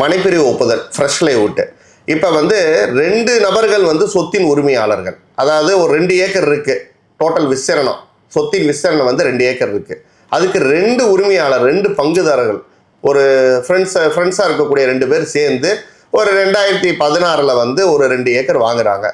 மனைப்பிரிவு ஒப்புதல் fresh layout இப்போ வந்து ரெண்டு நபர்கள் வந்து சொத்தின் உரிமையாளர்கள். அதாவது ஒரு ரெண்டு ஏக்கர் இருக்கு டோட்டல் விசரணம் சொத்தின் விசரணம் வந்து ரெண்டு ஏக்கர் இருக்கு. அதுக்கு ரெண்டு உரிமையாளர் ரெண்டு பங்குதாரர்கள் ஒரு ஃப்ரெண்ட்ஸ் ஃப்ரெண்ட்ஸாக இருக்கக்கூடிய ரெண்டு பேர் சேர்ந்து ஒரு ரெண்டாயிரத்தி பதினாறில் வந்து ஒரு ரெண்டு ஏக்கர் வாங்குறாங்க.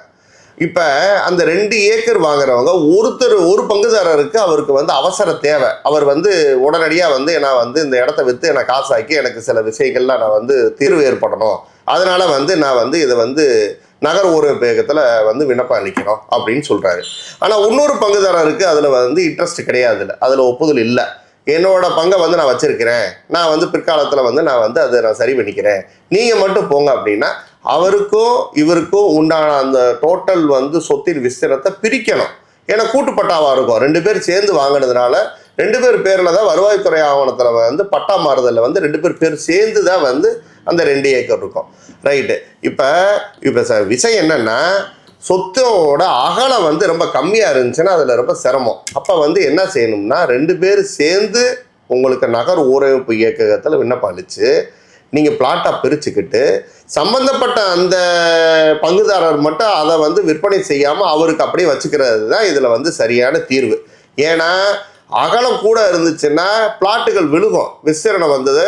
இப்போ அந்த ரெண்டு ஏக்கர் வாங்குறவங்க ஒருத்தர் ஒரு பங்குதாரருக்கு அவருக்கு வந்து அவசர தேவை. அவர் வந்து உடனடியாக வந்து நான் வந்து இந்த இடத்த விற்று என்னை காசாக்கி எனக்கு சில விஷயங்கள்லாம் நான் வந்து தீர்வு ஏற்படணும். அதனால் வந்து நான் வந்து இதை வந்து நகர ஊரகத்தில் வந்து விண்ணப்பம் அளிக்கணும் அப்படின்னு சொல்கிறாரு ஆனால் இன்னொரு பங்குதாரருக்கு அதில் வந்து இன்ட்ரெஸ்ட் கிடையாது இல்லை. அதில் ஒப்புதல் இல்லை. என்னோட பங்கை வந்து நான் வச்சிருக்கிறேன். நான் வந்து பிற்காலத்தில் வந்து நான் வந்து அதை நான் சரி பண்ணிக்கிறேன். நீங்கள் மட்டும் போங்க அப்படின்னா அவருக்கும் இவருக்கும் உண்டான அந்த டோட்டல் வந்து சொத்தின் விஸ்தீரத்தை பிரிக்கணும். ஏன்னா கூட்டுப்பட்டாவாக இருக்கும். ரெண்டு பேர் சேர்ந்து வாங்கினதுனால ரெண்டு பேர் பேரில் தான் வருவாய்த்துறை ஆவணத்தில் வந்து பட்டா மாறுதலில் வந்து ரெண்டு பேர் பேர் சேர்ந்து தான் வந்து அந்த ரெண்டு ஏக்கர் இருக்கும். ரைட்டு இப்போ இப்போ சார் விஷயம் என்னென்னா சொத்தோட அகலம் வந்து ரொம்ப கம்மியாக இருந்துச்சுன்னா அதில் ரொம்ப சிரமம். அப்போ வந்து என்ன செய்யணும்னா ரெண்டு பேர் சேர்ந்து உங்களுக்கு நகர் ஊரமைப்பு இயக்ககத்தில் விண்ணப்பம் அளித்து நீங்கள் பிளாட்டாக பிரிச்சுக்கிட்டு சம்மந்தப்பட்ட அந்த பங்குதாரர் மட்டும் அதை வந்து விற்பனை செய்யாமல் அவருக்கு அப்படியே வச்சுக்கிறது தான் இதில் வந்து சரியான தீர்வு. ஏன்னா அகலம் கூட இருந்துச்சுன்னா பிளாட்டுகள் விழுகும். விஸ்தீரணம் வந்தது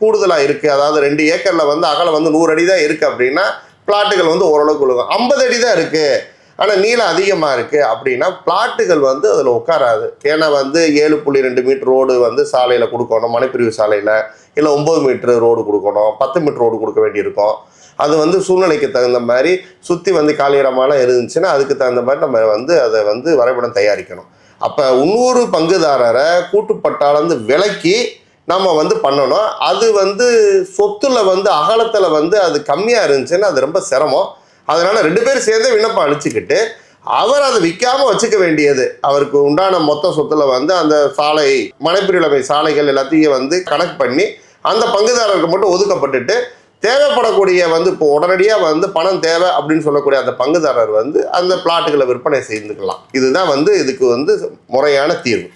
கூடுதலாக இருக்குது அதாவது ரெண்டு ஏக்கரில் வந்து அகலம் வந்து நூறு அடி தான் இருக்குது அப்படின்னா பிளாட்டுகள் வந்து ஓரளவுக்கு விழுகும். ஐம்பது அடி தான் இருக்குது ஆனால் நீளம் அதிகமாக இருக்குது அப்படின்னா பிளாட்டுகள் வந்து அதில் உட்காராது. ஏன்னா வந்து ஏழு புள்ளி ரெண்டு மீட்டர் ரோடு வந்து சாலையில் கொடுக்கணும் மனைப்பிரிவு சாலையில். இல்லை ஒம்பது மீட்ரு ரோடு கொடுக்கணும் பத்து மீட்டர் ரோடு கொடுக்க வேண்டியிருக்கும். அது வந்து சூழ்நிலைக்கு தகுந்த மாதிரி சுற்றி வந்து காலியிடமாலாம் இருந்துச்சுன்னா அதுக்கு தகுந்த மாதிரி நம்ம வந்து அதை வந்து வரைபடம் தயாரிக்கணும். அப்போ இன்னொரு பங்குதாரரை கூட்டுப்பட்டாலேருந்து விலக்கி நம்ம வந்து பண்ணணும். அது வந்து சொத்துல வந்து அகலத்தில் வந்து அது கம்மியாக இருந்துச்சுன்னா அது ரொம்ப சிரமம். அதனால ரெண்டு பேரும் சேர்ந்து விண்ணப்பம் அழிச்சுக்கிட்டு அவர் அதை விற்காம வச்சுக்க வேண்டியது. அவருக்கு உண்டான மொத்த சொத்துல வந்து அந்த சாலை மனைப்பிரிழமை சாலைகள் எல்லாத்தையும் வந்து கணக்கு பண்ணி அந்த பங்குதாரருக்கு மட்டும் ஒதுக்கப்பட்டுட்டு தேவைப்படக்கூடிய வந்து இப்போ உடனடியாக வந்து பணம் தேவை அப்படின்னு சொல்லக்கூடிய அந்த பங்குதாரர் வந்து அந்த பிளாட்டுகளை விற்பனை செய்துக்கலாம். இதுதான் வந்து இதுக்கு வந்து முறையான தீர்வு.